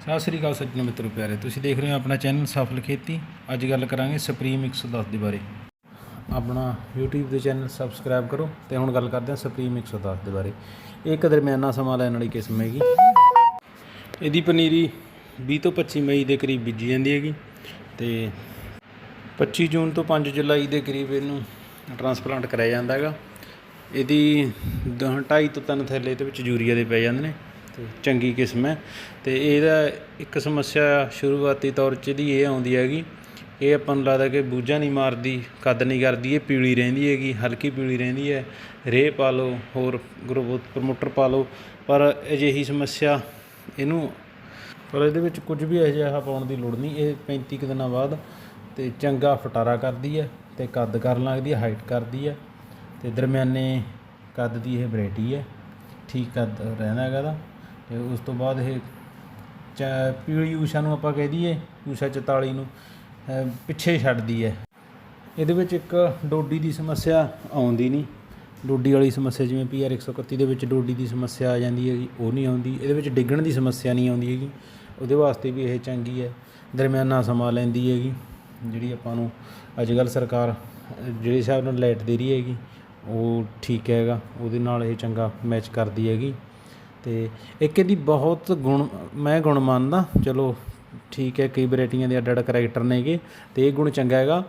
ਸਤਿ ਸ੍ਰੀ ਅਕਾਲ ਸੱਜਣ ਮਿੱਤਰੋ ਪਿਆਰੇ, ਤੁਸੀਂ ਦੇਖ ਰਹੇ ਹੋ ਆਪਣਾ ਚੈਨਲ ਸਫਲ ਖੇਤੀ। ਅੱਜ ਗੱਲ ਕਰਾਂਗੇ ਸੁਪਰੀਮ 110 ਦੇ ਬਾਰੇ। ਆਪਣਾ YouTube ਦੇ ਚੈਨਲ ਸਬਸਕ੍ਰਾਈਬ ਕਰੋ ਤੇ ਹੁਣ ਗੱਲ ਕਰਦੇ ਹਾਂ ਸੁਪਰੀਮ 110 ਦੇ ਬਾਰੇ। ਇਹ ਇੱਕ ਦਰਮਿਆਨਾ ਸਮਾਂ ਲੈਣ ਵਾਲੀ ਕਿਸਮ ਹੈਗੀ। ਇਹਦੀ ਪਨੀਰੀ 20 ਤੋਂ 25 ਮਈ ਦੇ ਕਰੀਬ ਬੀਜੀ ਜਾਂਦੀ ਹੈਗੀ ਤੇ 25 ਜੂਨ ਤੋਂ 5 ਜੁਲਾਈ ਦੇ ਕਰੀਬ ਇਹਨੂੰ ਟਰਾਂਸਪਲਾਂਟ ਕਰਾਇਆ ਜਾਂਦਾ ਹੈਗਾ। ਇਹਦੀ 2.5 ਤੋਂ 3 ਥੈਲੇ ਦੇ ਵਿੱਚ ਯੂਰੀਆ ਦੇ ਪੈ ਜਾਂਦੇ ਨੇ। ਚੰਗੀ ਕਿਸਮ ਹੈ। ਤੇ ਇਹਦਾ ਇੱਕ ਸਮੱਸਿਆ ਸ਼ੁਰੂਆਤੀ ਤੌਰ 'ਚ ਇਹਦੀ ਇਹ ਆਉਂਦੀ ਹੈਗੀ, ਇਹ ਆਪਾਂ ਨੂੰ ਲੱਗਦਾ ਕਿ ਬੂਝਾ ਨਹੀਂ ਮਾਰਦੀ, ਕੱਦ ਨਹੀਂ ਕਰਦੀ, ਇਹ ਪੀਲੀ ਰਹਿੰਦੀ ਹੈਗੀ, ਹਲਕੀ ਪੀਲੀ ਰਹਿੰਦੀ ਹੈ। ਰੇਹ ਪਾ ਲਓ, ਹੋਰ ਗਰੋਥ ਪ੍ਰਮੋਟਰ ਪਾ ਲਓ, ਪਰ ਅਜਿਹੀ ਸਮੱਸਿਆ ਇਹਨੂੰ, ਪਰ ਇਹਦੇ ਵਿੱਚ ਕੁਝ ਵੀ ਇਹੋ ਜਿਹਾ ਪਾਉਣ ਦੀ ਲੋੜ ਨਹੀਂ। ਇਹ 35 ਕੁ ਦਿਨਾਂ ਬਾਅਦ ਤੇ ਚੰਗਾ ਫਟਾਰਾ ਕਰਦੀ ਹੈ ਤੇ ਕੱਦ ਕਰਨ ਲੱਗਦੀ ਹੈ, ਹਾਈਟ ਕਰਦੀ ਹੈ ਤੇ ਦਰਮਿਆਨੇ ਕੱਦ ਦੀ ਇਹ ਵੈਰਾਈਟੀ ਹੈ। ਠੀਕ ਕੱਦ ਰਹਿੰਦਾ ਹੈਗਾ ਦਾ ਤੇ ਉਸ ਤੋਂ ਬਾਅਦ ਇਹ ਚ- ਪੀਲੀ ਊਸ਼ਾ ਨੂੰ ਆਪਾਂ ਕਹਿ ਦਈਏ, ਊਸ਼ਾ 44 ਨੂੰ ਪਿੱਛੇ ਛੱਡਦੀ ਹੈ ਇਹਦੇ ਵਿੱਚ ਇੱਕ ਡੋਡੀ ਦੀ ਸਮੱਸਿਆ ਆਉਂਦੀ ਨਹੀਂ। ਡੋਡੀ ਵਾਲੀ ਸਮੱਸਿਆ ਜਿਵੇਂ ਪੀਆਰ 131 ਦੇ ਵਿੱਚ ਡੋਡੀ ਦੀ ਸਮੱਸਿਆ ਆ ਜਾਂਦੀ ਹੈਗੀ, ਉਹ ਨਹੀਂ ਆਉਂਦੀ। ਇਹਦੇ ਵਿੱਚ ਡਿੱਗਣ ਦੀ ਸਮੱਸਿਆ ਨਹੀਂ ਆਉਂਦੀ ਹੈਗੀ। ਉਹਦੇ ਵਾਸਤੇ ਵੀ ਇਹ ਚੰਗੀ ਹੈ, ਦਰਮਿਆਨਾ ਸਮਾਂ ਲੈਂਦੀ ਹੈਗੀ, ਜਿਹੜੀ ਆਪਾਂ ਨੂੰ ਅੱਜ ਕੱਲ੍ਹ ਸਰਕਾਰ, ਜਿਹੜੇ ਹਿਸਾਬ ਨਾਲ ਲਾਈਟ ਦੇ ਰਹੀ ਹੈਗੀ, ਉਹ ਠੀਕ ਹੈਗਾ। ਉਹਦੇ ਨਾਲ ਇਹ ਚੰਗਾ ਮੈਚ ਕਰਦੀ ਹੈਗੀ। ਤੇ ਇੱਕ ਇਹਦੀ ਬਹੁਤ ਗੁਣ ਮੈਂ ਗੁਣ ਮੰਨਦਾ। ਚਲੋ ਠੀਕ ਹੈ ਕਈ ਵੈਰਾਈਟੀਆਂ ਦੇ ਅੱਡ ਅੱਡ ਕਰੈਕਟਰ ਨੇਗੇ ਤੇ ਇਹ ਗੁਣ ਚੰਗਾ ਹੈਗਾ।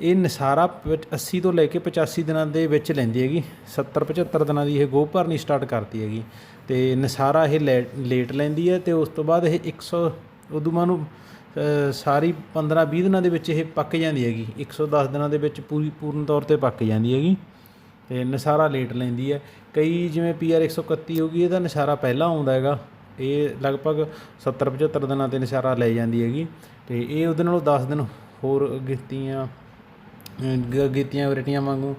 ਇਹ ਨਸਾਰਾ ਵਿੱਚ 80 ਤੋਂ ਲੈ ਕੇ 85 ਦਿਨਾਂ ਦੇ ਵਿੱਚ ਲੈਂਦੀ ਹੈਗੀ। 70 75 ਦਿਨਾਂ ਦੀ ਇਹ ਗੋਹ ਭਰਨੀ ਸਟਾਰਟ ਕਰਦੀ ਹੈਗੀ। ਤੇ ਨਸਾਰਾ ਇਹ ਲੈ- ਲੇਟ ਲੈਂਦੀ ਹੈ ਤੇ ਉਸ ਤੋਂ ਬਾਅਦ ਇਹ 100 ਉਦੋਂ ਮਾਨੂੰ ਅ, ਸਾਰੀ 15 20 ਦਿਨਾਂ ਦੇ ਵਿੱਚ ਇਹ ਪੱਕ ਜਾਂਦੀ ਹੈਗੀ। 110 ਦਿਨਾਂ ਦੇ ਵਿੱਚ ਪੂਰੀ ਪੂਰਨ ਤੌਰ ਤੇ ਪੱਕ ਜਾਂਦੀ ਹੈਗੀ। ਤੇ ਨਸਾਰਾ ਲੇਟ ਲੈਂਦੀ ਹੈ। ਕਈ ਜਿਵੇਂ ਪੀਆਰ 131 ਹੋ ਗਈ, ਇਹਦਾ ਨਸਾਰਾ ਪਹਿਲਾਂ ਆਉਂਦਾ ਹੈਗਾ। ਇਹ ਲਗਭਗ 70 75 ਦਿਨਾਂ ਤੇ ਨਸਾਰਾ ਲੈ ਜਾਂਦੀ ਹੈਗੀ। ਤੇ ਇਹ ਉਹਦੇ ਨਾਲੋਂ 10 ਦਿਨ ਹੋਰ ਗਿੱਤੀਆਂ ਗ- ਗੀਤੀਆਂ ਵਰਟੀਆਂ ਵਾਂਗੂ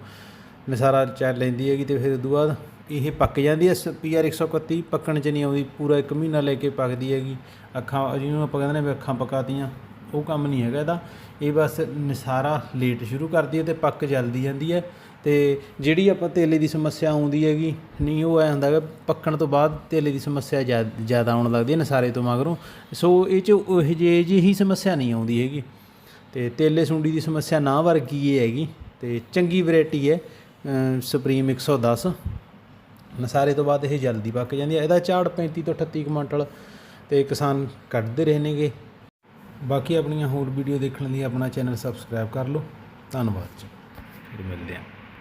ਨਸਾਰਾ ਚੱਲ ਲੈਂਦੀ ਹੈਗੀ ਤੇ ਫਿਰ ਉਦੋਂ ਬਾਅਦ ਇਹ ਪੱਕ ਜਾਂਦੀ ਹੈ। ਪੀਆਰ 131 ਪੱਕਣ ਚ ਨਹੀਂ ਆਉਂਦੀ, ਪੂਰਾ 1 ਮਹੀਨਾ ਲੈ ਕੇ ਪੱਕਦੀ ਹੈਗੀ। ਅੱਖਾਂ ਜਿਹਨੂੰ ਆਪਾਂ ਕਹਿੰਦੇ ਨੇ ਵੀ ਅੱਖਾਂ ਪਕਾਤੀਆਂ ਉਹ ਕੰਮ ਨਹੀਂ ਹੈਗਾ ਇਹਦਾ। ਇਹ ਬਸ ਨਸਾਰਾ ਲੇਟ ਸ਼ੁਰੂ ਕਰਦੀ ਹੈ ਤੇ ਪੱਕ ਜਲਦੀ ਜਾਂਦੀ ਹੈ ਤੇ ਜਿਹੜੀ ਆਪਾਂ ਤੇਲੇ ਦੀ ਸਮੱਸਿਆ ਆਉਂਦੀ ਹੈਗੀ, ਨਹੀਂ, ਉਹ ਐ ਹੁੰਦਾ ਹੈਗਾ, ਪੱਕਣ ਤੋਂ ਬਾਅਦ ਤੇਲੇ ਦੀ ਸਮੱਸਿਆ ਜ਼ਿਆ- ਜ਼ਿਆਦਾ ਆਉਣ ਲੱਗਦੀ ਹੈ ਨਸਾਰੇ ਤੋਂ ਮਗਰੋਂ। ਸੋ ਇਹ ਚ ਉਹ ਜਿਹੀ ਜਿਹੀ ਸਮੱਸਿਆ ਨਹੀਂ ਆਉਂਦੀ ਹੈਗੀ। ਤੇ ਤੇਲੇ ਸੁੰਡੀ ਦੀ ਸਮੱਸਿਆ ਨਾ ਵਰਗੀ ਇਹ ਹੈਗੀ। ਤੇ ਚੰਗੀ ਵੈਰਾਈਟੀ ਹੈ, ਅਮ ਸੁਪਰੀਮ 110 ਨਸਾਰੇ ਤੋਂ ਬਾਅਦ ਇਹ ਜਲਦੀ ਪੱਕ ਜਾਂਦੀ ਹੈ। ਇਹਦਾ ਝਾੜ 35 ਤੋਂ 38 ਕੁਇੰਟਲ ਤੇ ਕਿਸਾਨ ਕੱਢਦੇ ਰਹੇ ਨੇਗੇ। ਬਾਕੀ ਆਪਣੀਆਂ ਹੋਰ ਵੀਡੀਓ ਦੇਖਣ ਲਈ ਆਪਣਾ ਚੈਨਲ ਸਬਸਕ੍ਰਾਈਬ ਕਰ ਲਓ। ਧੰਨਵਾਦ ਜੀ। ਫਿਰ ਮਿਲਦੇ ਹਾਂ।